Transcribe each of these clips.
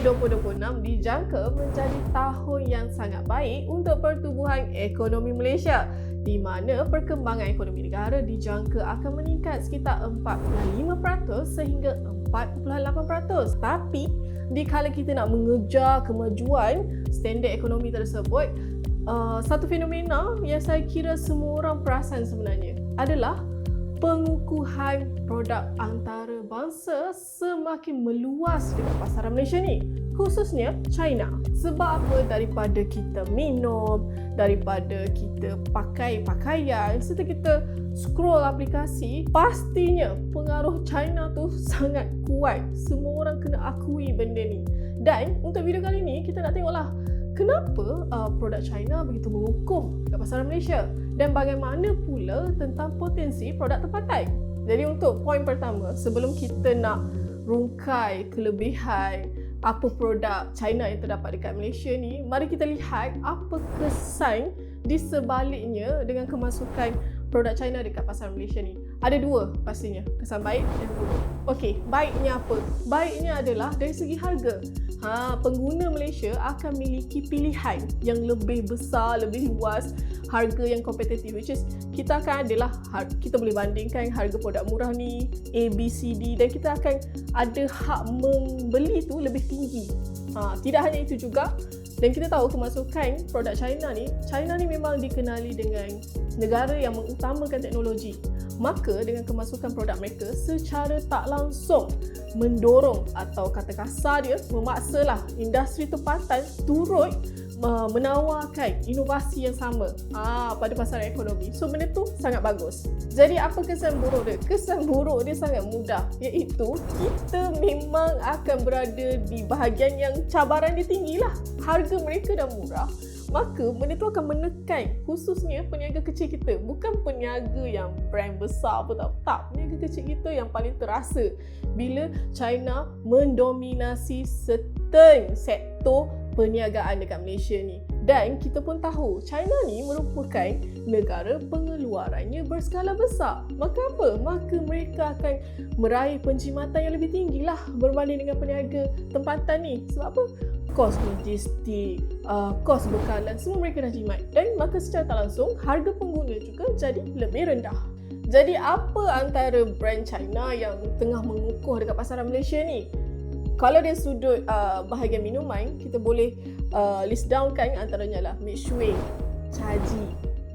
2026 dijangka menjadi tahun yang sangat baik untuk pertumbuhan ekonomi Malaysia di mana perkembangan ekonomi negara dijangka akan meningkat sekitar 4.5% sehingga 4.8%. Tapi dikala kita nak mengejar kemajuan standard ekonomi tersebut, uh, satu fenomena yang saya kira semua orang perasan sebenarnya adalah pengukuhan produk antarabangsa semakin meluas dekat pasaran Malaysia ni khususnya China. Sebab apa? Daripada kita minum daripada kita pakai pakaian serta kita scroll aplikasi pastinya pengaruh China tu sangat kuat. Semua orang kena akui benda ni. Dan untuk video kali ni kita nak tengoklah kenapa uh, produk China begitu mengukuh dekat pasaran Malaysia dan bagaimana pula tentang potensi produk tempatan. Jadi untuk poin pertama, sebelum kita nak rungkai kelebihan apa produk China yang terdapat dekat Malaysia ni, mari kita lihat apa kesan di sebaliknya dengan kemasukan produk China dekat pasar Malaysia ni. Ada dua pastinya, kesan baik dan buruk. Okey, baiknya apa? Baiknya adalah dari segi harga. Ha, pengguna Malaysia akan memiliki pilihan yang lebih besar, lebih luas, harga yang kompetitif which is kita akan adalah kita boleh bandingkan harga produk murah ni A, B, C, D dan kita akan ada hak membeli tu lebih tinggi. Ha, tidak hanya itu juga dan kita tahu kemasukan produk China ni, China ni memang dikenali dengan negara yang mengutamakan teknologi. Maka dengan kemasukan produk mereka secara tak langsung mendorong atau kata kasar dia memaksalah industri tempatan turut menawarkan inovasi yang sama ah, pada pasaran ekonomi. So benda tu sangat bagus. Jadi apa kesan buruk dia? Kesan buruk dia sangat mudah iaitu kita memang akan berada di bahagian yang cabaran dia tinggi lah. Harga mereka dah murah maka benda tu akan menekan khususnya peniaga kecil kita. Bukan peniaga yang brand besar apa tak tak. Peniaga kecil kita yang paling terasa bila China mendominasi certain sektor perniagaan dekat Malaysia ni. Dan kita pun tahu China ni merupakan negara pengeluarannya berskala besar. Maka apa? Maka mereka akan meraih penjimatan yang lebih tinggi lah berbanding dengan peniaga tempatan ni. Sebab apa kos logistik, uh, kos bekalan semua mereka dah jimat dan maka secara tak langsung harga pengguna juga jadi lebih rendah. Jadi apa antara brand China yang tengah mengukuh dekat pasaran Malaysia ni? Kalau dari sudut uh, bahagian minuman, kita boleh uh, list down kan antaranya lah Mitsui, Chaji,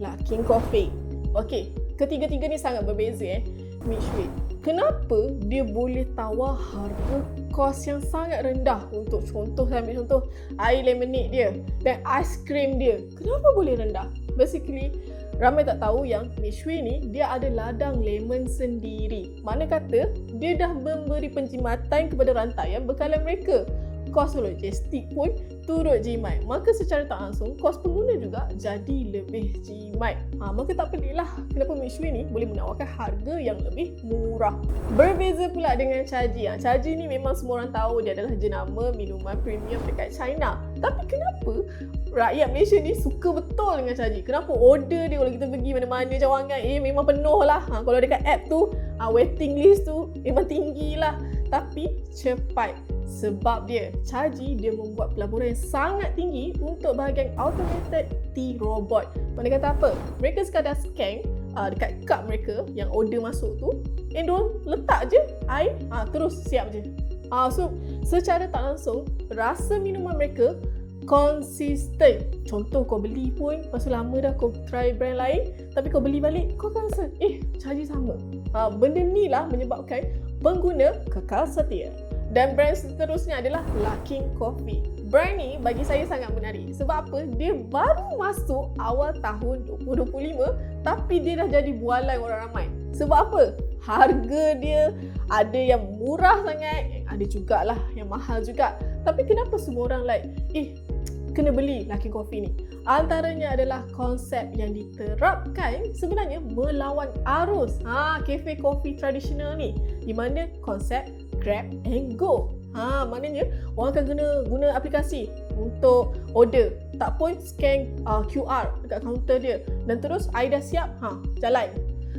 lah King Coffee. Okey, ketiga-tiga ni sangat berbeza eh. Mitsui. Kenapa dia boleh tawar harga kos yang sangat rendah untuk contoh saya ambil contoh air lemonade dia dan ais krim dia? Kenapa boleh rendah? Basically ramai tak tahu yang Michui ni dia ada ladang lemon sendiri. Mana kata dia dah memberi penjimatan kepada rantaian bekalan mereka kos logistik pun turut jimat. Maka secara tak langsung kos pengguna juga jadi lebih jimat. Ha, maka tak peliklah kenapa Michui ni boleh menawarkan harga yang lebih murah. Berbeza pula dengan Chaji. Ha, Chaji ni memang semua orang tahu dia adalah jenama minuman premium dekat China. Tapi kenapa rakyat Malaysia ni suka betul dengan Chaji? Kenapa order dia kalau kita pergi mana-mana cawangan eh memang penuh lah. Ha, kalau dekat app tu ha, waiting list tu memang tinggi lah tapi cepat sebab dia Chaji dia membuat pelaburan yang sangat tinggi untuk bahagian automated T-robot. Mana kata apa? Mereka sekadar scan uh, dekat cup mereka yang order masuk tu, and letak je air, uh, terus siap je. Uh, so secara tak langsung rasa minuman mereka konsisten. Contoh kau beli pun masa lama dah kau try brand lain tapi kau beli balik kau akan rasa eh Chaji sama. Uh, benda ni lah menyebabkan pengguna kekal setia. Dan brand seterusnya adalah Luckin Coffee. Brand ni bagi saya sangat menarik. Sebab apa? Dia baru masuk awal tahun 2025 tapi dia dah jadi bualan orang ramai. Sebab apa? Harga dia ada yang murah sangat, ada jugalah yang mahal juga. Tapi kenapa semua orang like, eh kena beli Luckin Coffee ni? Antaranya adalah konsep yang diterapkan sebenarnya melawan arus ha, kafe kopi tradisional ni. Di mana konsep grab and go. Ha, maknanya orang akan guna guna aplikasi untuk order. Tak pun scan uh, QR dekat kaunter dia dan terus air dah siap, ha, jalan.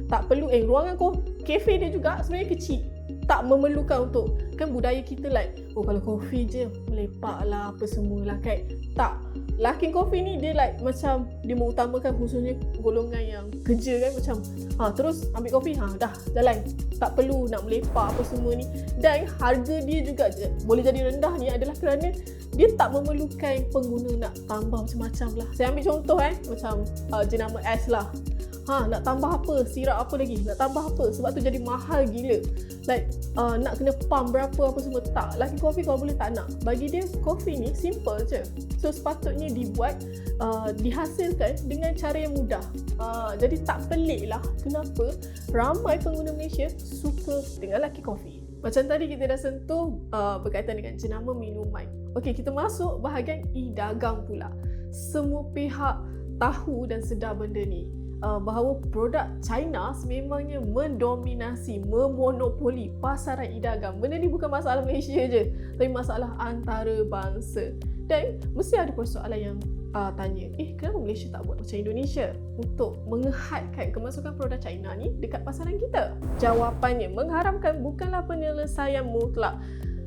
Tak perlu eh ruangan kau kafe dia juga sebenarnya kecil. Tak memerlukan untuk kan budaya kita like oh kalau kopi je melepak lah apa semua lah kan? Tak. Lakin kopi ni dia like macam dia mengutamakan khususnya golongan yang kerja kan? Macam ha terus ambil kopi ha dah jalan. Tak perlu nak melepak apa semua ni. Dan harga dia juga boleh jadi rendah ni adalah kerana dia tak memerlukan pengguna nak tambah macam-macam lah. Saya ambil contoh eh macam uh, jenama S lah. Ha nak tambah apa? Sirap apa lagi? Nak tambah apa? Sebab tu jadi mahal gila. Like uh, nak kena pump berapa apa semua tak. Lagi kopi kalau boleh tak nak. Bagi dia kopi ni simple je. So sepatutnya dibuat uh, dihasilkan dengan cara yang mudah. Uh, jadi tak pelik lah. Kenapa? Ramai pengguna Malaysia suka dengan laki kopi macam tadi kita dah sentuh uh, berkaitan dengan jenama minuman. Okey, kita masuk bahagian e-dagang pula. Semua pihak tahu dan sedar benda ni uh, bahawa produk China sememangnya mendominasi, memonopoli pasaran e-dagang. Benda ni bukan masalah Malaysia je, tapi masalah antarabangsa. Dan mesti ada persoalan yang uh, tanya, eh kenapa Malaysia tak buat macam Indonesia untuk mengehadkan kemasukan produk China ni dekat pasaran kita? Jawapannya, mengharamkan bukanlah penyelesaian mutlak.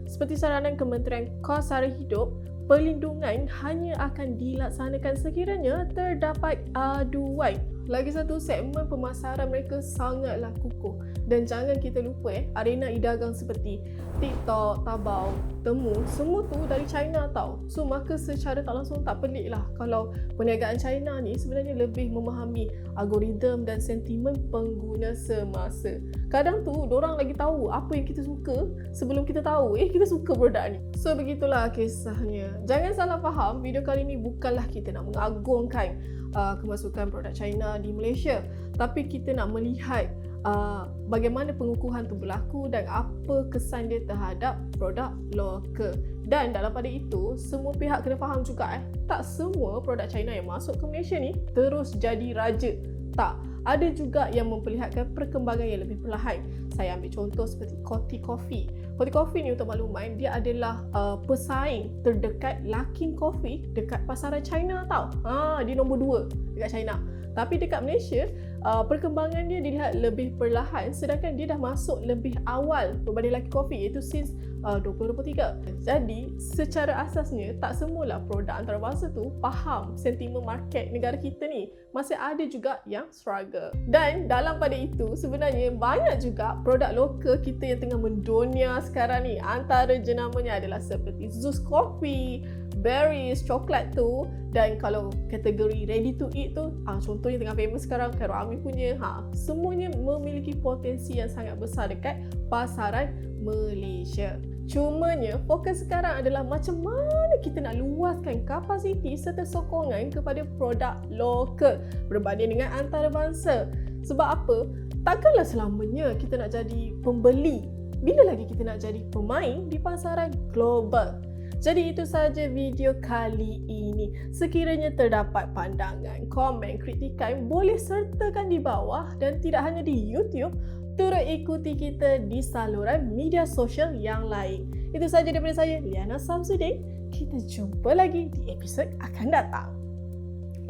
Seperti saranan Kementerian Kos Sara Hidup, perlindungan hanya akan dilaksanakan sekiranya terdapat aduan. Lagi satu segmen pemasaran mereka sangatlah kukuh dan jangan kita lupa eh arena e-dagang seperti TikTok, Taobao, Temu semua tu dari China tau. So maka secara tak langsung tak pelik lah kalau perniagaan China ni sebenarnya lebih memahami algoritma dan sentimen pengguna semasa. Kadang tu orang lagi tahu apa yang kita suka sebelum kita tahu eh kita suka produk ni. So begitulah kisahnya. Jangan salah faham, video kali ni bukanlah kita nak mengagungkan uh, kemasukan produk China di Malaysia, tapi kita nak melihat uh, bagaimana pengukuhan tu berlaku dan apa kesan dia terhadap produk lokal. Dan dalam pada itu, semua pihak kena faham juga eh, tak semua produk China yang masuk ke Malaysia ni terus jadi raja. Tak, ada juga yang memperlihatkan perkembangan yang lebih perlahan. Saya ambil contoh seperti Coty Coffee. Coty Coffee ni untuk makluman, dia adalah uh, pesaing terdekat Luckin Coffee dekat pasaran China tau. Ha, dia nombor dua dekat China. Tapi dekat Malaysia, uh, perkembangan dia dilihat lebih perlahan sedangkan dia dah masuk lebih awal berbanding Lucky Coffee iaitu since uh, 2023. Jadi, secara asasnya tak semualah produk antarabangsa tu faham sentimen market negara kita ni. Masih ada juga yang struggle. Dan dalam pada itu, sebenarnya banyak juga produk lokal kita yang tengah mendunia sekarang ni. Antara jenamanya adalah seperti Zeus Coffee, berries, coklat tu dan kalau kategori ready to eat tu ah, contoh yang tengah famous sekarang Karo Ami punya ha, semuanya memiliki potensi yang sangat besar dekat pasaran Malaysia Cumanya fokus sekarang adalah macam mana kita nak luaskan kapasiti serta sokongan kepada produk lokal berbanding dengan antarabangsa. Sebab apa? Takkanlah selamanya kita nak jadi pembeli. Bila lagi kita nak jadi pemain di pasaran global? Jadi itu saja video kali ini. Sekiranya terdapat pandangan, komen, kritikan, boleh sertakan di bawah dan tidak hanya di YouTube, turut ikuti kita di saluran media sosial yang lain. Itu saja daripada saya, Liana Samsudin. Kita jumpa lagi di episod akan datang.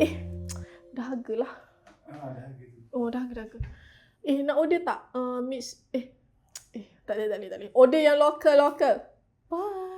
Eh, dahaga lah. Ah, dahaga. Oh, dahaga, dahaga. Eh, nak order tak? Uh, mix, eh, eh, tak boleh, tak boleh, tak boleh. Order yang lokal, lokal. Bye.